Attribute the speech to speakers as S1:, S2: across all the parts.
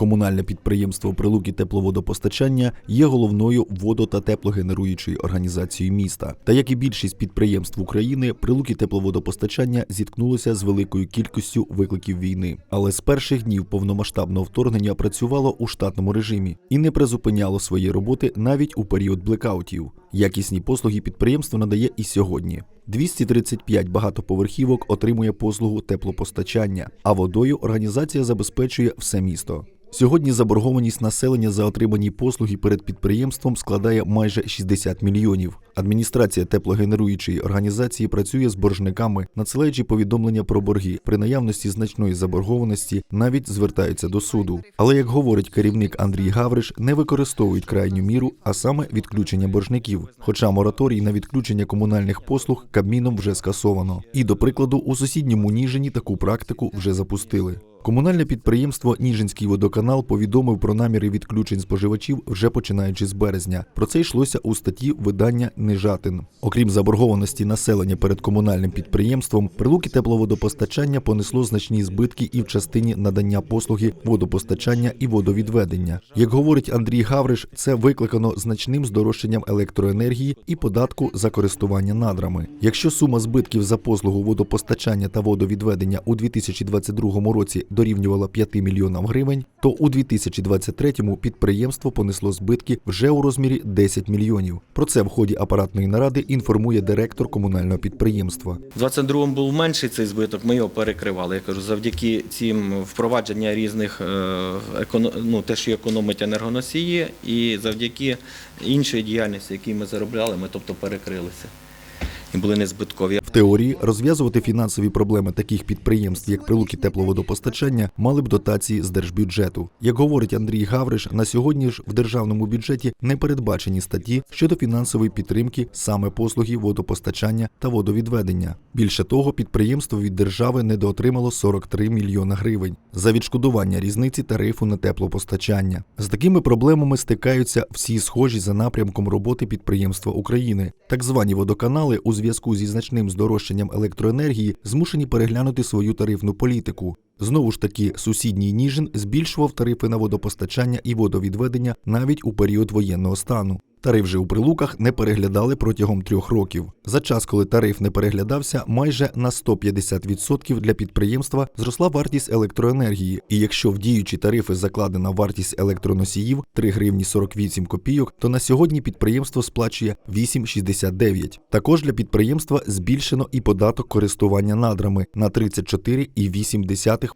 S1: Комунальне підприємство Прилуки тепловодопостачання є головною водо- та теплогенеруючою організацією міста. Та як і більшість підприємств України, Прилуки тепловодопостачання зіткнулося з великою кількістю викликів війни. Але з перших днів повномасштабного вторгнення працювало у штатному режимі і не призупиняло свої роботи навіть у період блекаутів. Якісні послуги підприємство надає і сьогодні. 235 багатоповерхівок отримує послугу теплопостачання, а водою організація забезпечує все місто. Сьогодні заборгованість населення за отримані послуги перед підприємством складає майже 60 мільйонів. Адміністрація теплогенеруючої організації працює з боржниками, надсилаючи повідомлення про борги. При наявності значної заборгованості навіть звертаються до суду. Але як говорить керівник Андрій Гавриш, не використовують крайню міру, а саме відключення боржників. Хоча мораторій на відключення комунальних послуг Кабміном вже скасовано. І до прикладу, у сусідньому Ніжині таку практику вже запустили. Комунальне підприємство Ніжинський водоканал повідомив про наміри відключень споживачів вже починаючи з березня. Про це йшлося у статті видання Нижатин. Окрім заборгованості населення перед комунальним підприємством, прилуки тепловодопостачання понесло значні збитки і в частині надання послуги водопостачання і водовідведення. Як говорить Андрій Гавриш, це викликано значним здорожчанням електроенергії і податку за користування надрами. Якщо сума збитків за послугу водопостачання та водовідведення у 2022 році дорівнювала 5 мільйонам гривень, то у 2023-му підприємство понесло збитки вже у розмірі 10 мільйонів. Про це в ході апаратної наради інформує директор комунального підприємства.
S2: У 22-му був менший цей збиток, ми його перекривали. Я кажу, завдяки цим впровадження різних е, ну, те, що економить енергоносії, і завдяки іншої діяльності, які ми заробляли, ми тобто перекрилися і були незбиткові.
S1: Теорії розв'язувати фінансові проблеми таких підприємств, як прилуки тепловодопостачання, мали б дотації з держбюджету. Як говорить Андрій Гавриш, на сьогодні ж в державному бюджеті не передбачені статті щодо фінансової підтримки саме послуги водопостачання та водовідведення. Більше того, підприємство від держави недоотримало 43 мільйона гривень за відшкодування різниці тарифу на теплопостачання. З такими проблемами стикаються всі схожі за напрямком роботи підприємства України. Так звані водоканали у зв'язку зі значним здорожчанням електроенергії змушені переглянути свою тарифну політику. Знову ж таки, сусідній Ніжин збільшував тарифи на водопостачання і водовідведення навіть у період воєнного стану. Тариф же у прилуках не переглядали протягом трьох років. За час, коли тариф не переглядався, майже на 150% для підприємства зросла вартість електроенергії. І якщо в діючі тарифи закладена вартість електроносіїв 3 гривні 48 копійок, то на сьогодні підприємство сплачує 8,69. Також для підприємства збільшено і податок користування надрами на 34,8%,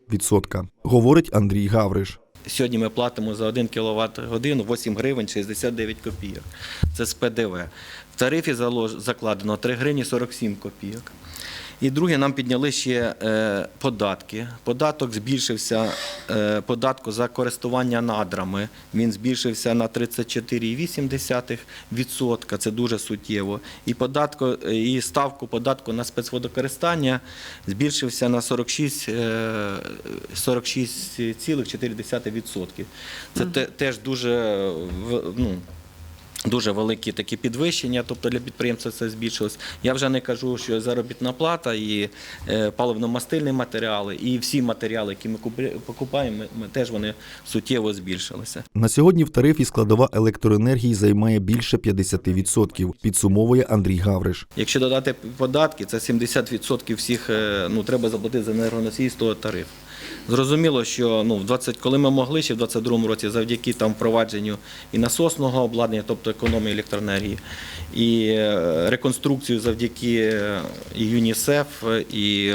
S1: говорить Андрій Гавриш.
S2: Сьогодні ми платимо за 1 кВт годину 8 гривень 69 копійок. Це з ПДВ. В тарифі закладено 3 гривні 47 копійок. І друге, нам підняли ще е, податки. Податок збільшився, е, податку за користування надрами. Він збільшився на 34,8%. Це дуже суттєво. І, податку, і ставку податку на спецводокористання збільшився на 46, е, 46,4%. Це те- теж дуже ну, Дуже великі такі підвищення, тобто для підприємства це збільшилось. Я вже не кажу, що заробітна плата і е, паливно-мастильні матеріали, і всі матеріали, які ми покупаємо, ми, теж вони суттєво збільшилися.
S1: На сьогодні в тарифі складова електроенергії займає більше 50%, підсумовує Андрій Гавриш.
S2: Якщо додати податки, це 70% всіх е, ну, треба заплатити за енергоносії з того тарифу. Зрозуміло, що ну, в 20, коли ми могли ще в 2022 році, завдяки там впровадженню і насосного обладнання, тобто економії електроенергії, і е, реконструкцію завдяки е, ЮНІСЕФ, і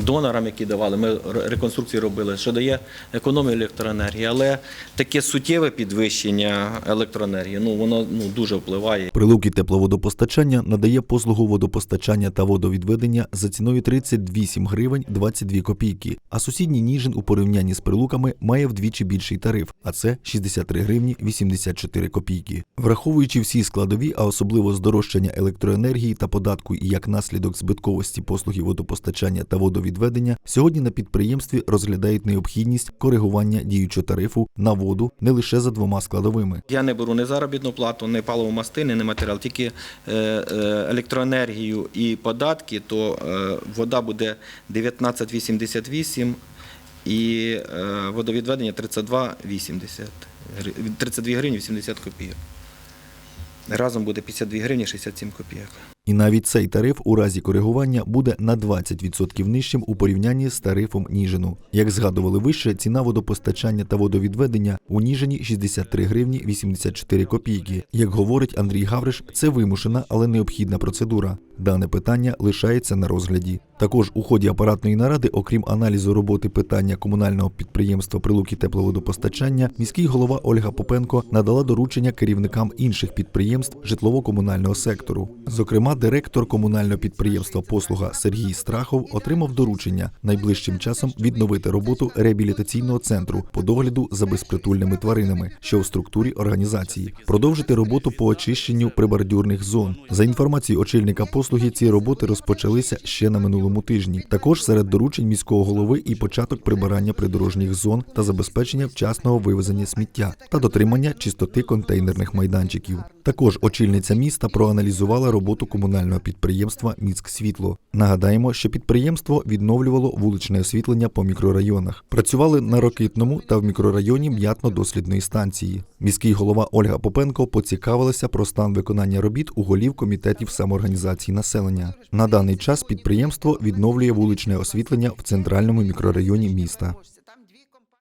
S2: донорам, які давали, ми реконструкції робили, що дає економію електроенергії, але таке суттєве підвищення електроенергії, ну воно ну, дуже впливає.
S1: Прилуки тепловодопостачання надає послугу водопостачання та водовідведення за ціною 38 гривень 22 копійки, а сусідній Ніжин у порівнянні з прилуками має вдвічі більший тариф, а це 63 гривні 84 копійки. Враховуючи всі складові, а особливо здорожчання електроенергії та податку і як наслідок збитковості послуги водопостачання та водовідведення, сьогодні на підприємстві розглядають необхідність коригування діючого тарифу на воду не лише за двома складовими.
S2: Я не беру ні заробітну плату, ні паливомастильний, ні матеріал, тільки е, е, електроенергію і податки, то е, вода буде 19,88 і водовідведення 32,80 32 гривні 80 копійок. Разом буде 52 гривні 67 копійок.
S1: І навіть цей тариф у разі коригування буде на 20% нижчим у порівнянні з тарифом Ніжину. Як згадували вище, ціна водопостачання та водовідведення у Ніжині 63 гривні 84 копійки. Як говорить Андрій Гавриш, це вимушена, але необхідна процедура. Дане питання лишається на розгляді. Також у ході апаратної наради, окрім аналізу роботи питання комунального підприємства Прилуки тепловодопостачання, міський голова Ольга Попенко надала доручення керівникам інших підприємств житлово-комунального сектору. Зокрема, директор комунального підприємства Послуга Сергій Страхов отримав доручення найближчим часом відновити роботу реабілітаційного центру по догляду за безпритульними тваринами, що в структурі організації, продовжити роботу по очищенню прибордюрних зон. За інформацією очільника послуги, ці роботи розпочалися ще на минулому тижні. Також серед доручень міського голови і початок прибирання придорожніх зон та забезпечення вчасного вивезення сміття та дотримання чистоти контейнерних майданчиків. Також очільниця міста проаналізувала роботу комунального підприємства Міськсвітло. Нагадаємо, що підприємство відновлювало вуличне освітлення по мікрорайонах. Працювали на Рокитному та в мікрорайоні м'ятно-дослідної станції. Міський голова Ольга Попенко поцікавилася про стан виконання робіт у голів комітетів самоорганізації населення. На даний час підприємство відновлює вуличне освітлення в центральному мікрорайоні міста.